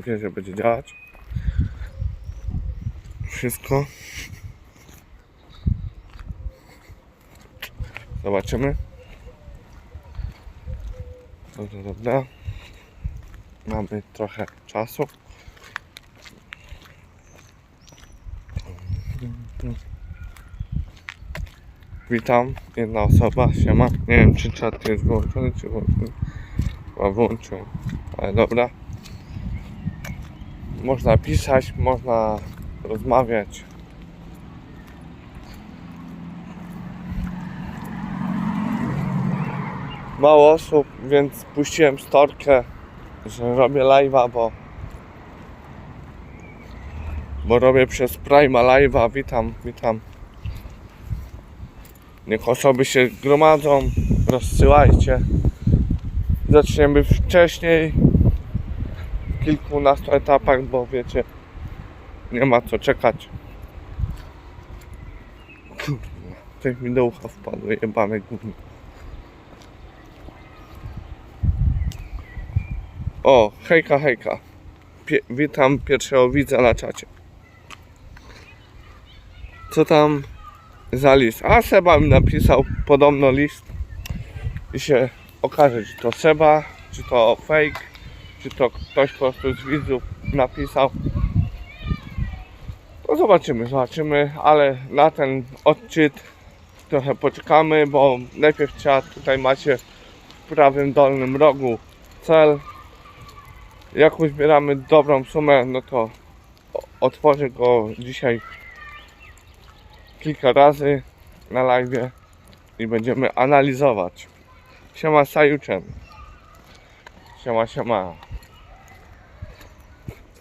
Nadzieję, że będzie działać. Wszystko. Zobaczymy. Dobra, dobra. Mamy trochę czasu. Witam, jedna osoba, siema. Nie wiem czy czat jest wyłączony, czy włączony. Chyba włączyłem, ale dobra. Można pisać, można rozmawiać. Mało osób, więc puściłem storkę, że robię live'a, bo bo robię przez Prima live'a. Witam, witam. Niech osoby się gromadzą, rozsyłajcie. Zaczniemy wcześniej, kilkunastu etapach, bo wiecie, nie ma co czekać. Kurwa, coś mi do ucha wpadły, jebane gówno. O, hejka, hejka. Pie- witam pierwszego widza na czacie. Co tam za list? A Seba mi napisał podobno list i się okaże, czy to Seba, czy to fake, czy to ktoś po prostu z widzów napisał. To zobaczymy, zobaczymy, ale na ten odczyt trochę poczekamy, bo najpierw trzeba, tutaj macie w prawym dolnym rogu cel. Jak uzbieramy dobrą sumę, no to otworzę go dzisiaj kilka razy na live i będziemy analizować. Siema Sajuczem. Siema, siema.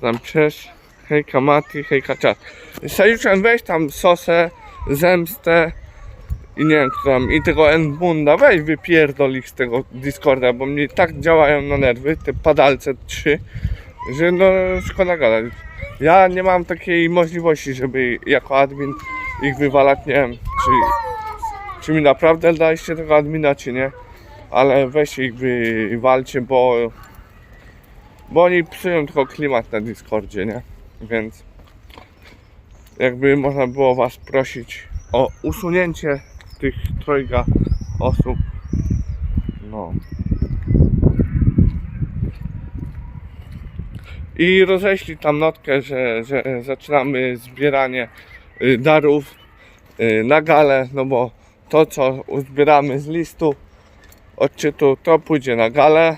Tam przecież. Hejka Mati, hejka czat. Sajuczem weź tam sosę, zemstę i nie wiem kto tam, i tego Enbunda, weź wypierdol ich z tego Discorda, bo mnie tak działają na nerwy, te padalce trzy, że no szkoda gadać. Ja nie mam takiej możliwości, żeby jako admin ich wywalać, nie wiem, czy, czy mi naprawdę daliście tego admina, czy nie, ale weźcie ich wywalcie, bo, bo oni psują tylko klimat na Discordzie, nie, więc jakby można było was prosić o usunięcie tych trojga osób, no. I roześlij tam notkę, że, że zaczynamy zbieranie y, darów y, na galę, no bo to co uzbieramy z listu odczytu, to pójdzie na galę,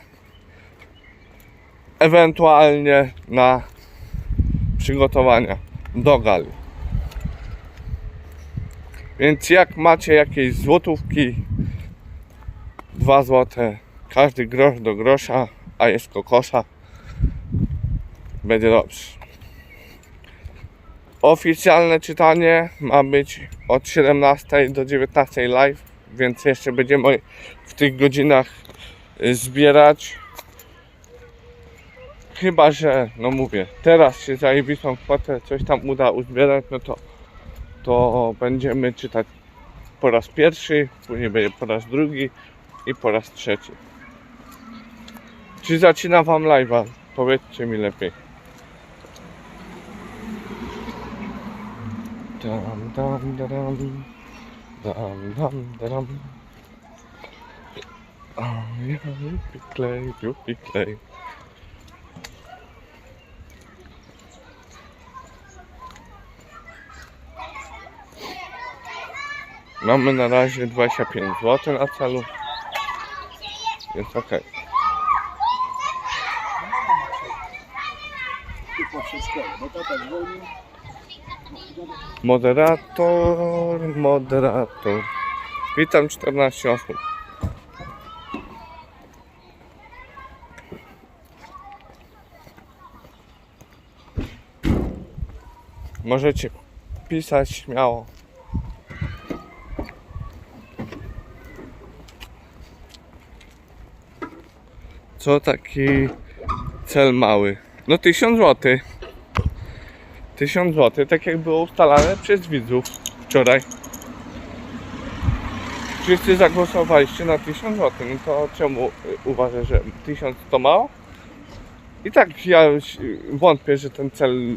ewentualnie na przygotowania do gali. Więc jak macie jakieś złotówki, 2 złote, każdy grosz do grosza, a jest kokosza, będzie dobrze. Oficjalne czytanie ma być od 17 do 19 live, więc jeszcze będziemy w tych godzinach zbierać. Chyba, że, no mówię, teraz się zajebistą kwotę coś tam uda uzbierać, no to, to będziemy czytać po raz pierwszy, później będzie po raz drugi i po raz trzeci. Czy zacina Wam live'a? Powiedzcie mi lepiej. Dam, dam, dam, dam, dam, dam. O, ja lubię klej, lubię klej. Mamy na razie 25 zł na celu. Jest ok. Moderator, moderator. Witam 14 osób. Możecie pisać śmiało. Co taki cel mały? No 1000 zł. 1000 zł, tak jak było ustalane przez widzów wczoraj. Wszyscy zagłosowaliście na 1000 zł, no to czemu y, uważasz, że 1000 to mało? I tak ja wątpię, że ten cel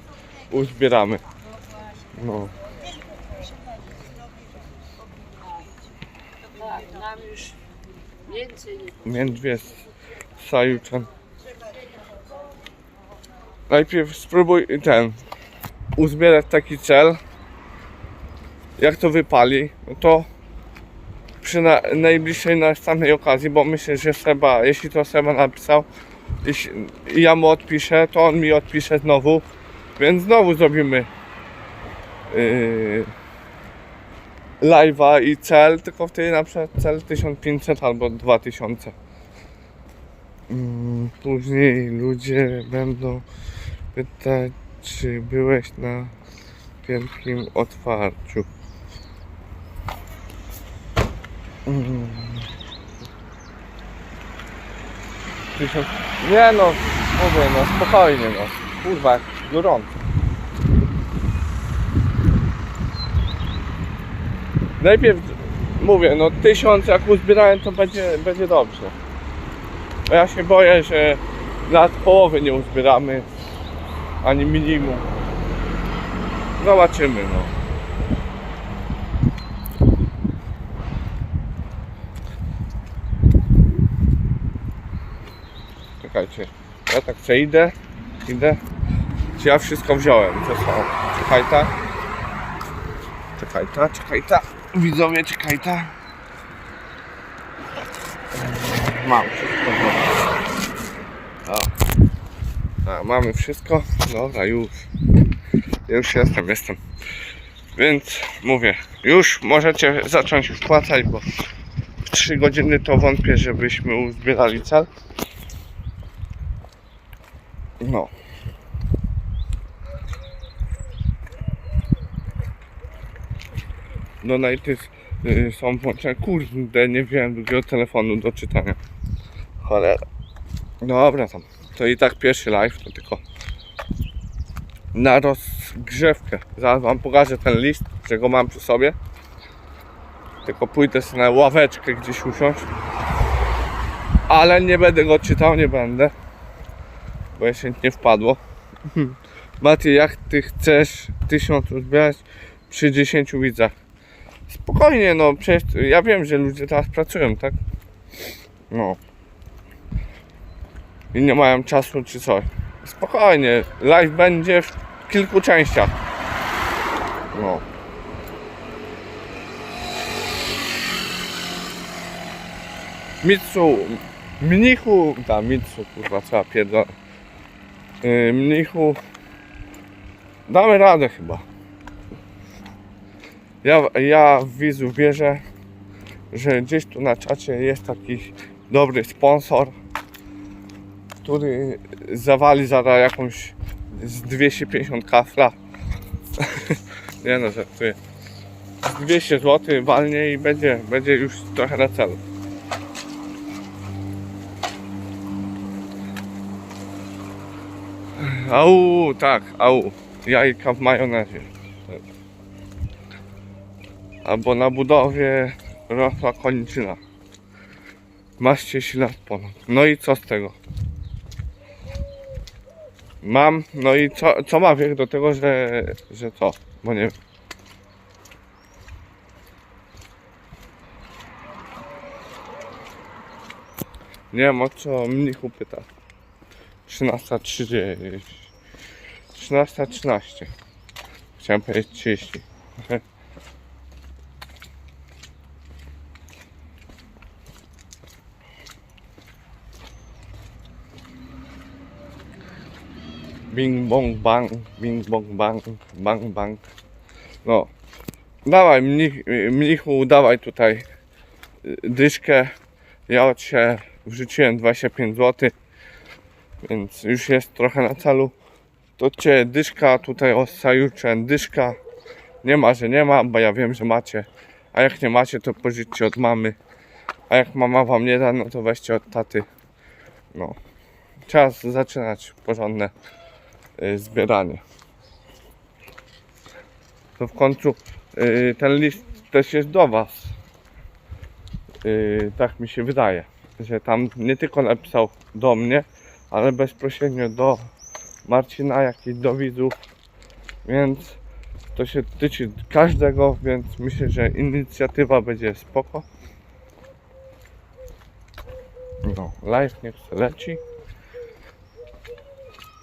uzbieramy. No. Tak, nam już więcej nie Międwie Sajuczan. Najpierw spróbuj ten uzbierać taki cel. Jak to wypali, no to przy na, najbliższej następnej okazji, bo myślę, że Seba, jeśli to Seba napisał, jeśli ja mu odpiszę, to on mi odpisze znowu, więc znowu zrobimy yy, live'a i cel, tylko wtedy na przykład cel 1500 albo 2000. Mm, Później ludzie będą pytać, czy byłeś na wielkim otwarciu. Mm. Nie no, mówię no, spokojnie no. Kurwa, gorąco. Najpierw mówię, no tysiąc jak uzbierałem to będzie, będzie dobrze. Ja się boję, że nawet połowy nie uzbieramy, ani minimum. Zobaczymy no. Czekajcie, ja tak przejdę, idę. Czy ja wszystko wziąłem? Co są? Czekaj ta. Czekaj ta, czekaj ta. Widzowie, czekaj ta. Mam wszystko. Dobra. O. A, mamy wszystko. Dobra, już. Już jestem, jestem. Więc mówię, już możecie zacząć wpłacać, bo w 3 godziny to wątpię, żebyśmy uzbierali cel. No. Donaty y, są włączone. Kurde, nie wziąłem drugiego telefonu do czytania. Cholera. Dobra tam. To i tak pierwszy live, to tylko na rozgrzewkę. Zaraz wam pokażę ten list, że go mam przy sobie. Tylko pójdę sobie na ławeczkę gdzieś usiąść. Ale nie będę go czytał, nie będę. Bo jeszcze nie wpadło. Maty, jak ty chcesz tysiąc uzbierać przy 10 widzach? Spokojnie, no przecież ja wiem, że ludzie teraz pracują, tak? No. I nie mają czasu czy coś. Spokojnie, live będzie w kilku częściach. No. Mitsu, mnichu, da Mitsu, kurwa, co ja. Yy, mnichu, damy radę chyba. Ja, ja w widzu wierzę, że gdzieś tu na czacie jest taki dobry sponsor, który zawali zaraz jakąś z 250 kafla. Nie no, żartuję. Z 200 zł walnie i będzie, będzie już trochę na celu. Au, tak, au. Jajka w majonezie. Albo na budowie rosła koniczyna. Masz 10 lat ponad. No i co z tego? Mam, no i co, co ma wiek do tego, że, że co? Bo nie wiem. Nie wiem o co mnichu pyta. 13.30 13.13 Chciałem powiedzieć 30 Bing bong bang, bing bong bang, bang bang. No. Dawaj mnich, mnichu, dawaj tutaj y, dyszkę. Ja od się wrzuciłem 25 zł, więc już jest trochę na celu. To cię dyszka, tutaj od Sajucze dyszka. Nie ma, że nie ma, bo ja wiem, że macie. A jak nie macie, to pożyczcie od mamy. A jak mama wam nie da, no to weźcie od taty. No. Czas zaczynać porządne zbieranie. To w końcu y, ten list też jest do Was. Y, tak mi się wydaje, że tam nie tylko napisał do mnie, ale bezpośrednio do Marcina, jak i do widzów, więc to się tyczy każdego, więc myślę, że inicjatywa będzie spoko. No, live niech leci.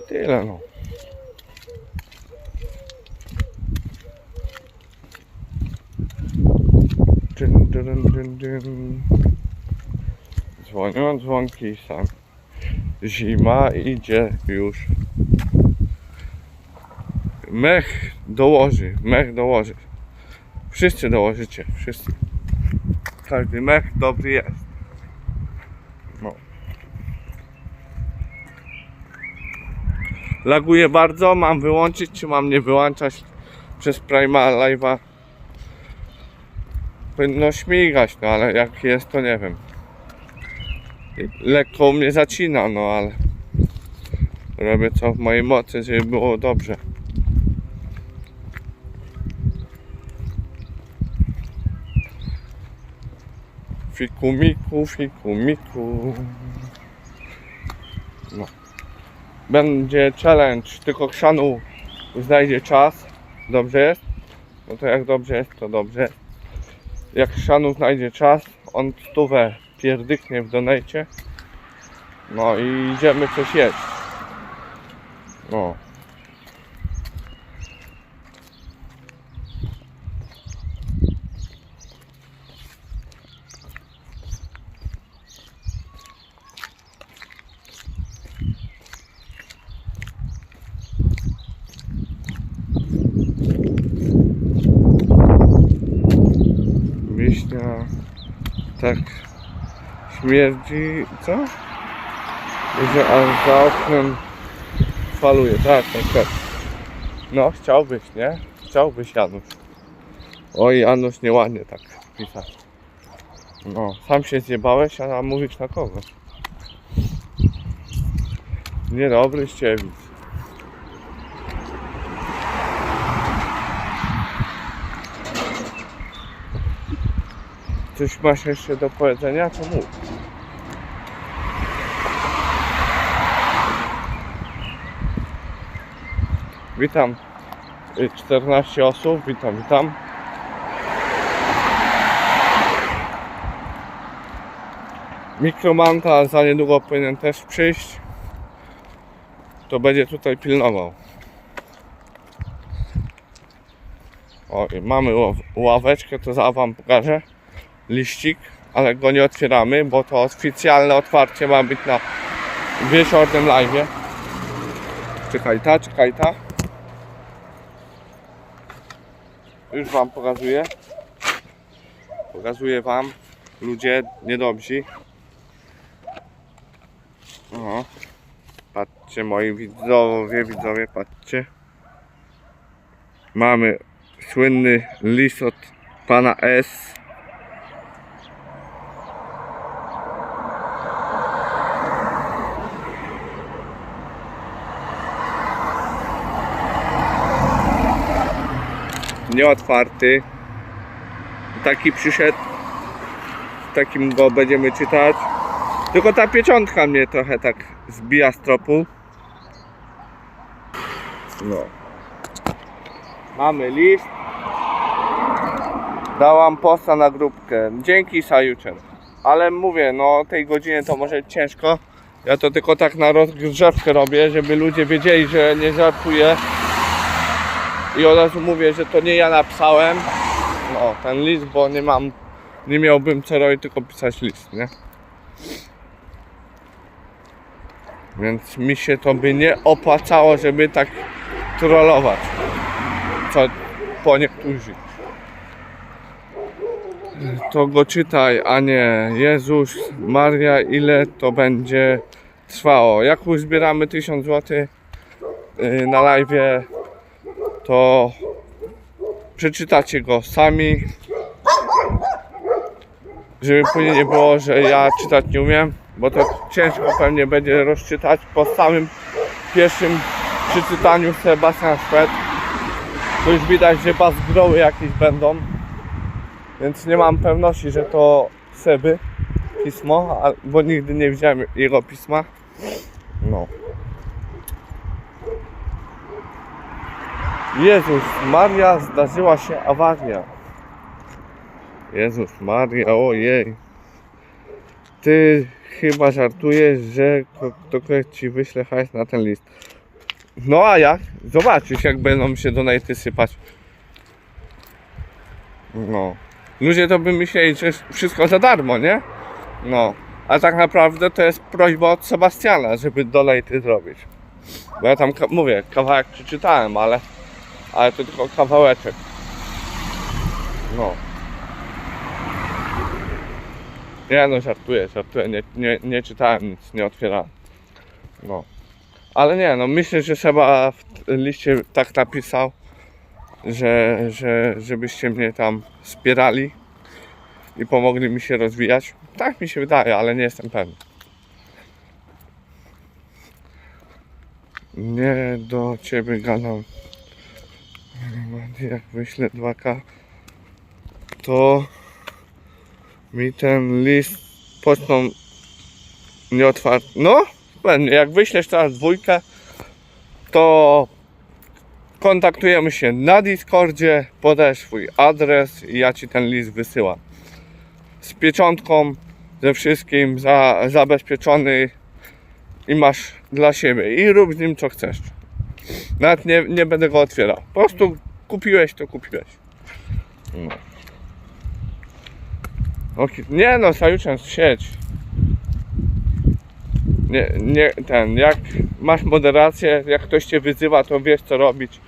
Tyle no. Dyn, dyn, dyn, dyn. Dzwonią dzwonki sam. Zima idzie już. Mech dołoży, mech dołoży. Wszyscy dołożycie, wszyscy. Każdy mech dobry jest. No. Laguje bardzo, mam wyłączyć czy mam nie wyłączać przez Prima Live'a? Powinno śmigać, no ale jak jest to nie wiem. Lekko mnie zacina, no ale robię co w mojej mocy, żeby było dobrze. Fiku miku, fiku miku. No. Będzie challenge, tylko Krzanu znajdzie czas. Dobrze jest? No to jak dobrze jest, to dobrze. Jak Krzanu znajdzie czas, on stówę pierdyknie w donajcie. No i idziemy coś jeść. No. Tak śmierdzi, co? Że aż za oknem faluje, tak, tak, tak. No, chciałbyś, nie? Chciałbyś, Janusz. Oj, Janusz, nieładnie tak pisać. No, sam się zjebałeś, a mówisz na kogo? Niedobry z ciebie. Coś masz jeszcze do powiedzenia? To mów. Witam. Y, 14 osób, witam, witam. Mikromanta za niedługo powinien też przyjść. To będzie tutaj pilnował. O, i mamy ław- ławeczkę, to za wam pokażę. Liścik, ale go nie otwieramy, bo to oficjalne otwarcie ma być na wieczornym live. Czekaj ta, czekaj ta. Już wam pokazuję. Pokazuję wam, ludzie niedobrzy. O, patrzcie moi widzowie, widzowie, patrzcie. Mamy słynny list od pana S. Nieotwarty. Taki przyszedł. Takim go będziemy czytać. Tylko ta pieczątka mnie trochę tak zbija z tropu. No. Mamy list. Dałam posta na grupkę. Dzięki Sajuczen. Ale mówię, no tej godzinie to może ciężko. Ja to tylko tak na rozgrzewkę robię, żeby ludzie wiedzieli, że nie żartuję. I od razu mówię, że to nie ja napisałem. No, ten list, bo nie mam, nie miałbym co robić, tylko pisać list, nie? Więc mi się to by nie opłacało, żeby tak trollować. Co po niektórzy. To go czytaj, a nie Jezus, Maria, ile to będzie trwało. Jak uzbieramy 1000 zł y, na live, to przeczytacie go sami. Żeby później nie było, że ja czytać nie umiem, bo to ciężko pewnie będzie rozczytać po samym pierwszym przeczytaniu Sebastian Szwed. To już widać, że bazgroły jakieś będą. Więc nie mam pewności, że to Seby pismo, bo nigdy nie widziałem jego pisma. No. Jezus Maria, zdarzyła się awaria. Jezus Maria, ojej. Ty chyba żartujesz, że ko- ktoś ci wyśle hajs na ten list. No a jak? Zobaczysz jak będą się donaty sypać. No. Ludzie to by myśleli, że wszystko za darmo, nie? No. A tak naprawdę to jest prośba od Sebastiana, żeby donaty zrobić. Bo ja tam mówię, kawałek przeczytałem, ale, ale to tylko kawałeczek. No. Nie no, żartuję, żartuję, nie, nie, nie czytałem nic, nie otwierałem. No. Ale nie, no myślę, że Seba w liście tak napisał, że, że żebyście mnie tam wspierali i pomogli mi się rozwijać. Tak mi się wydaje, ale nie jestem pewny. Nie do ciebie gadam. Jak wyślę 2K, to mi ten list pocztą nie otwarty. No, jak wyślesz teraz dwójkę, to kontaktujemy się na Discordzie, podaj swój adres i ja ci ten list wysyłam. Z pieczątką, ze wszystkim za, zabezpieczony i masz dla siebie i rób z nim co chcesz. Nawet nie, nie będę go otwierał. Po prostu kupiłeś to kupiłeś. No. Nie no, Sajuczan, sieć. Nie, nie, ten, jak masz moderację, jak ktoś cię wyzywa, to wiesz co robić.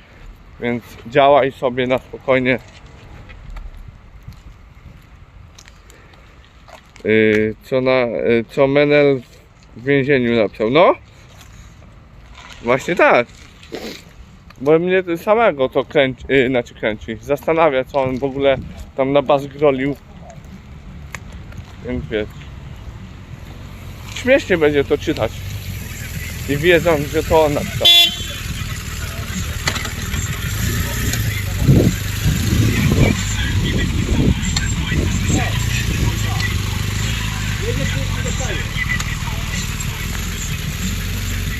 Więc działaj sobie na spokojnie. Yy, co na, yy, co Menel w więzieniu napisał. No? Właśnie tak. Bo mnie samego to kręci, yy, znaczy kręci. Zastanawia co on w ogóle tam na bas grolił. Więc wiesz. Śmiesznie będzie to czytać. I wiedząc, że to on napisał.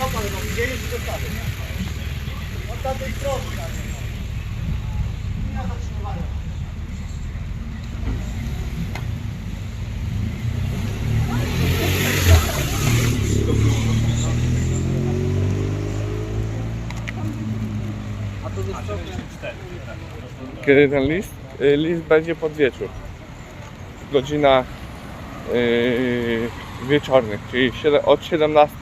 Co pan robi? Gdzie jest dostawy? Od tamtej strony. tam. Ja zatrzymałem. A to jest Kiedy ten list? Y, List będzie pod wieczór. W godzinach yy, wieczornych, czyli od 17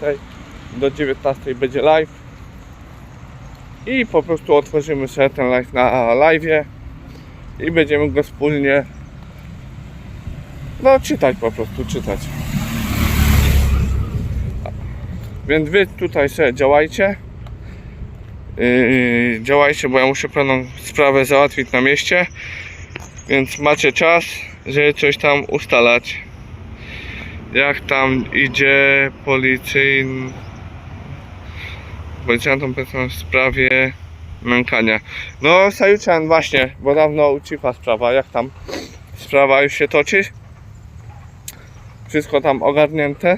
do 19 będzie live. I po prostu otworzymy sobie ten live na live i będziemy go wspólnie no czytać po prostu, czytać. Więc wy tutaj sobie działajcie. Yy, działajcie, bo ja muszę pewną sprawę załatwić na mieście. Więc macie czas, żeby coś tam ustalać. Jak tam idzie policyjn... policjantom pewną w sprawie nękania. No, Sajuczan, właśnie, bo dawno ucichła sprawa. Jak tam sprawa już się toczy? Wszystko tam ogarnięte?